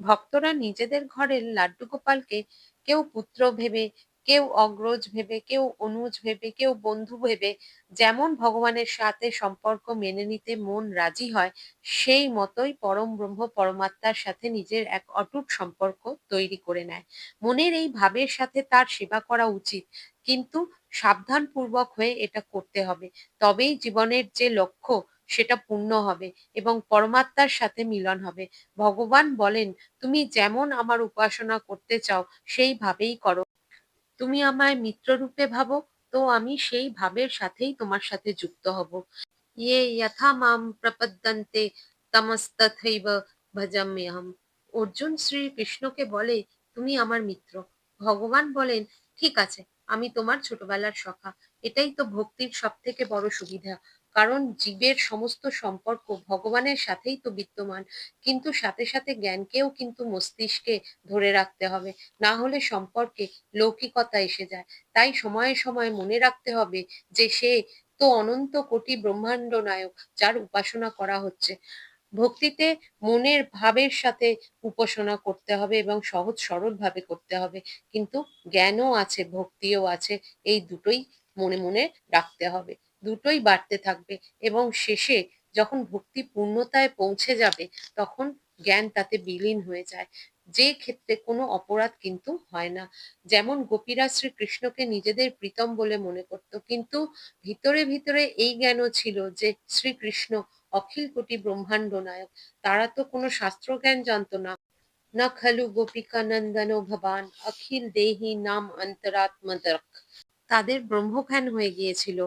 ভক্তরা নিজেদের ঘরের লাড্ডু গোপালকে কেউ পুত্র ভেবে, কেউ অগ্রজ ভেবে, কেউ অনুজ ভেবে, কেউ বন্ধু ভেবে যেমন ভগবানের সাথে সম্পর্ক মেনে নিতে মন রাজি হয়, সেই মতোই পরম ব্রহ্ম পরমাত্মার সাথে নিজের এক অটুট সম্পর্ক তৈরি করে নেয়। মনের এই ভাবের সাথে তার সেবা করা উচিত, কিন্তু সাবধানপূর্বক হয়ে এটা করতে হবে। তবেই জীবনের যে লক্ষ্য সেটা পূর্ণ হবে এবং পরমাত্মার সাথে মিলন হবে। ভগবান বলেন, তুমি যেমন আমার উপাসনা করতে চাও, সেইভাবেই করো। তুমি আমায় মিত্ররূপে ভাবো, তো আমি সেই ভাবের সাথেই তোমার সাথে যুক্ত হব। ইয়ে যথা মাম প্রপদ্যন্তে তমস্তথৈব ভজাম্যহম। অর্জুন শ্রী কৃষ্ণকে বলে, তুমি আমার মিত্র। ভগবান বলেন, ঠিক আছে আমি তোমার ছোটবেলার সখা। এটাই তো ভক্তির সব থেকে বড় সুবিধা। কারণ জীবের সমস্ত সম্পর্ক ভগবানের সাথেই তো বিদ্যমান। কিন্তু সাথে সাথে জ্ঞানকেও কিন্তু মস্তিষ্কে ধরে রাখতে হবে। না হলে সম্পর্কে লৌকিকতা এসে যায়। তাই সময়ে সময়ে মনে রাখতে হবে যে সে তো অনন্ত কোটি ব্রহ্মাণ্ড নায়ক যার উপাসনা করা হচ্ছে। ভক্তিতে মনের ভাবের সাথে উপাসনা করতে হবে এবং সহজ সরল ভাবে করতে হবে। কিন্তু জ্ঞানও আছে, ভক্তিও আছে, এই দুটোই মনে মনে রাখতে হবে। দুটোই বাড়তে থাকবে এবং শেষে যখন ভক্তি পূর্ণতায় পৌঁছে যাবে, তখন জ্ঞান তাতে বিলীন হয়ে যায়। যে ক্ষেত্রে কোনো অপরাধ কিন্তু হয় না। যেমন গোপীরা শ্রীকৃষ্ণকে নিজেদের প্রীতম বলে মনে করত, কিন্তু ভিতরে ভিতরে এই জ্ঞানও ছিল যে শ্রীকৃষ্ণ অখিল কোটি ব্রহ্মাণ্ড নায়ক, তারা তো কোনো শাস্ত্র জ্ঞান জানতো না। না খালু গোপিকা নন্দন ভবান, অখিল দেহি নাম অন্তরাত্মদক তাদের ব্রহ্মজ্ঞান হয়ে গিয়েছিল।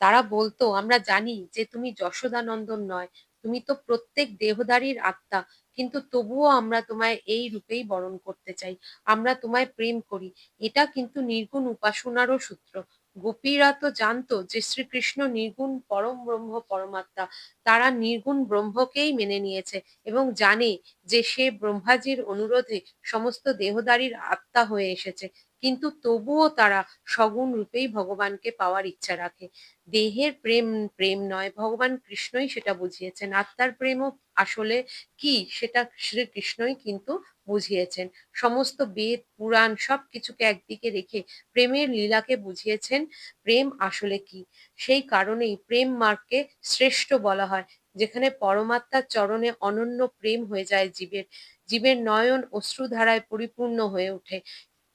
তারা বলতো, আমরা জানি যে তুমি যশোদানন্দন নয়, তুমি তো প্রত্যেক দেহদারীর আত্মা, কিন্তু তবুও আমরা তোমায় এই রূপেই বরণ করতে চাই। আমরা তোমায় প্রেম করি। এটা কিন্তু নির্গুণ উপাসনারও সূত্র। গোপীরা তো জানতো যে শ্রীকৃষ্ণ নির্গুণ পরম ব্রহ্ম পরমাত্মা। তারা নির্গুণ ব্রহ্মকেই মেনে নিয়েছে এবং জানে যে সে ব্রহ্মাজির অনুরোধে সমস্ত দেহদারীর আত্মা হয়ে এসেছে। কিন্তু তবুও তারা সগুণ রূপেই ভগবানকে পাওয়ার ইচ্ছা রাখে। দেহের প্রেম প্রেম নয়, ভগবান কৃষ্ণই সেটা বুঝিয়েছেন। আত্মার প্রেমও আসলে কি? সেটা শ্রীকৃষ্ণই কিন্তু বুঝিয়েছেন। সমস্ত বেদ, পুরাণ সব কিছুকে একদিকে রেখে প্রেমের লীলাকে বুঝিয়েছেন। প্রেম আসলে কি? সেই কারণেই প্রেম মার্গকে শ্রেষ্ঠ বলা হয়, যেখানে পরমাত্মার চরণে অনন্য প্রেম হয়ে যায় জীবের। জীবের নয়ন অশ্রুধারায় পরিপূর্ণ হয়ে ওঠে।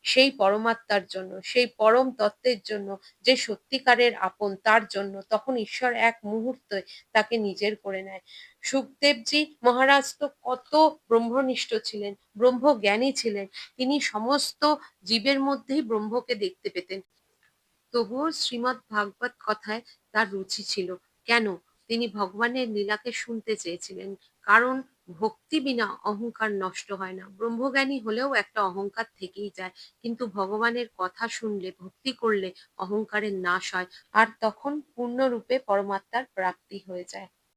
সেই পরমাত্মার জন্য, সেই পরম তত্ত্বের জন্য, যে সত্যিকারের আপন তার জন্য, তখন ঈশ্বর এক মুহূর্তে তাকে নিজের করে নেয়। সুখদেবজি মহারাজ তো কত ব্রহ্মনিষ্ঠ ছিলেন, ব্রহ্মজ্ঞানী ছিলেন, তিনি সমস্ত জীবের মধ্যেই ব্রহ্মকে দেখতে পেতেন। তবুও শ্রীমৎ ভাগবত কথায় তার রুচি ছিল। কেন? তিনি ভগবানের লীলাকে শুনতে চেয়েছিলেন। কারণ ভক্তি বিনা অহংকার নষ্ট হয় না। ব্রহ্মজ্ঞানী হলেও একটা অহংকার থেকেই যায়, কিন্তু ভগবানের কথা শুনলে, ভক্তি করলে অহংকারের নাশ হয়, আর তখন পূর্ণরূপে পরমাত্মার প্রাপ্তি হয়ে যায়।